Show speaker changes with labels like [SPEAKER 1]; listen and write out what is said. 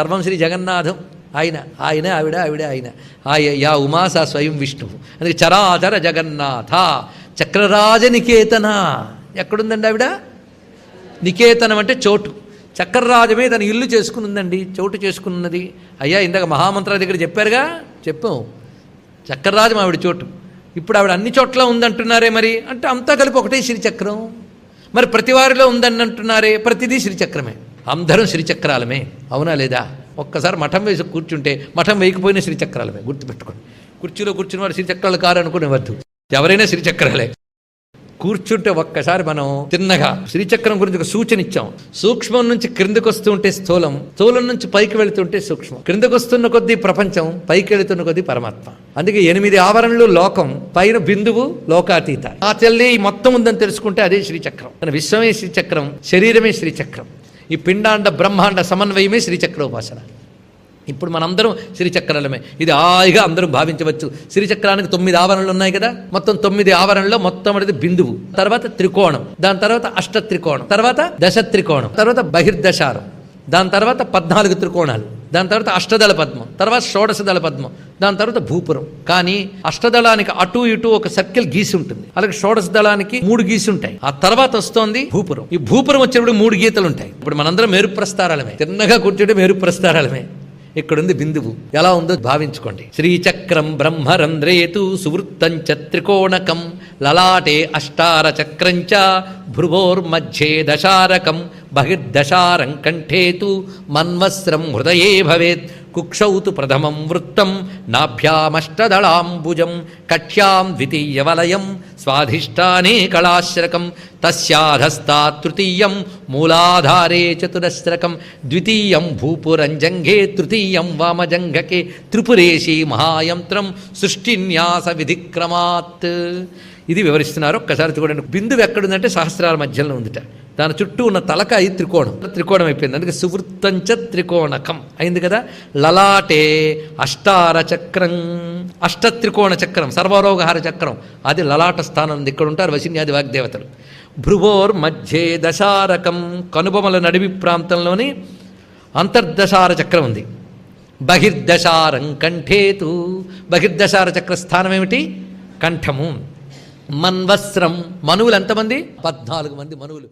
[SPEAKER 1] సర్వం శ్రీ జగన్నాథం. ఆయన ఆయన ఆవిడ ఆవిడ ఆయన. ఆయ యా ఉమాస స్వయం విష్ణువు అందుకే చరాచర జగన్నాథ. చక్రరాజ నికేతన ఎక్కడుందండి ఆవిడ? నికేతనం అంటే చోటు. చక్రరాజమే తన ఇల్లు చేసుకునుందండి. చోటు చేసుకున్నది. అయ్యా ఇందాక మహామంత్ర దగ్గర చెప్పారుగా? చెప్పాం. చక్రరాజం ఆవిడ చోటు. ఇప్పుడు ఆవిడ అన్ని చోట్ల ఉందంటున్నారే మరి. అంటే అంతా కలిపి ఒకటే శ్రీచక్రం. మరి ప్రతివారిలో ఉందని అంటున్నారే ప్రతిదీ శ్రీచక్రమే. అందరం శ్రీచక్రాలమే అవునా లేదా? ఒక్కసారి మఠం వేసి కూర్చుంటే మఠం వేయకపోయినా శ్రీచక్రాలమే గుర్తుపెట్టుకోండి. కుర్చీలో కూర్చున్న వాడు శ్రీచక్రాలు కారనుకునేవద్దు. వద్దు ఎవరైనా శ్రీచక్రాలే. కూర్చుంటే ఒక్కసారి మనం తిన్నగా శ్రీచక్రం గురించి ఒక సూచన ఇచ్చాం. సూక్ష్మం నుంచి క్రిందకు వస్తూ ఉంటే స్థూలం స్థూలం నుంచి పైకి వెళుతుంటే సూక్ష్మం. క్రిందకు వస్తున్న కొద్దీ ప్రపంచం పైకి వెళుతున్న కొద్దీ పరమాత్మ. అందుకే ఎనిమిది ఆవరణలు లోకం పైన బిందువు లోకాతీత. ఆ తల్లి ఈ మొత్తం ఉందని తెలుసుకుంటే అదే శ్రీచక్రం. విశ్వమే శ్రీచక్రం శరీరమే శ్రీచక్రం. ఈ పిండాండ బ్రహ్మాండ సమన్వయమే శ్రీచక్రోపాసన ఇప్పుడు మనందరం శ్రీచక్రాలమే ఇది హాయిగా అందరూ భావించవచ్చు. శ్రీచక్రానికి తొమ్మిది ఆవరణలు ఉన్నాయి కదా? మొత్తం తొమ్మిది ఆవరణలో మొట్టమొదటిది బిందువు. తర్వాత త్రికోణం. దాని తర్వాత అష్ట త్రికోణం తర్వాత దశ త్రికోణం తర్వాత బహిర్దశారం. దాని తర్వాత పద్నాలుగు త్రికోణాలు. దాని తర్వాత అష్టదళ పద్మం తర్వాత షోడశదళ పద్మం దాని తర్వాత భూపురం. కానీ అష్టదళానికి అటు ఇటు ఒక సర్కిల్ గీసి ఉంటుంది. అలాగే షోడశ దళానికి మూడు గీసి ఉంటాయి. ఆ తర్వాత వస్తోంది భూపురం. ఈ భూపురం వచ్చినప్పుడు మూడు గీతలు ఉంటాయి. ఇప్పుడు మనందరం మేరు ప్రస్తారాలమే. తిన్నగా కూర్చుంటే మేరు ప్రస్తారాలమే. ఇక్కడుంది బిందువు. ఎలా ఉందో భావించుకోండి. శ్రీచక్రం బ్రహ్మరంధ్రేతు సువృత్తంచ త్రికోణకం లలాటే అష్టార చక్రంచ భ్రువోర్మధ్యే దశారకం బహిర్దశారం కంఠేతు మన్వస్రం హృదయే భవేత్. కుక్షౌతు ప్రథమం వృత్తం నాభ్యామష్టదళాంబుజం కక్ష్యాం ద్వితీయవలయం స్వాధిష్టానే కళాశ్రకం తస్యాధస్తా తృతీయం మూలాధారే చతురస్రకం ద్వితీయం భూపురంజంఘే తృతీయం వామజంఘకే త్రిపురేశీ మహాయంత్రం సృష్టిన్యాస విధిక్రమాత్. ఇది వివరిస్తున్నారు. ఒక్కసారి చూడండి. బిందువు ఎక్కడుందంటే సహస్రాల మధ్యలో ఉందిట. దాని చుట్టూ ఉన్న తలకాయ త్రికోణం. త్రికోణం అయిపోయింది. అందుకే సువృత్తంచ త్రికోణకం. అయింది కదా? లలాటే అష్టార చక్రం. అష్టత్రికోణ చక్రం సర్వరోగహార చక్రం. అది లలాట స్థానం ఇక్కడ ఉంటారు. వశిన్యాది వాగ్దేవతలు. భ్రువోర్ మధ్యే దశారకం కనుబొమల నడివి ప్రాంతంలోని అంతర్దశార చక్రం ఉంది. బహిర్దశారం కంఠేతు. బహిర్దశార చక్ర స్థానం ఏమిటి? కంఠము. మన్వస్త్రం మనువులు ఎంతమంది? పద్నాలుగు మంది మనువులు.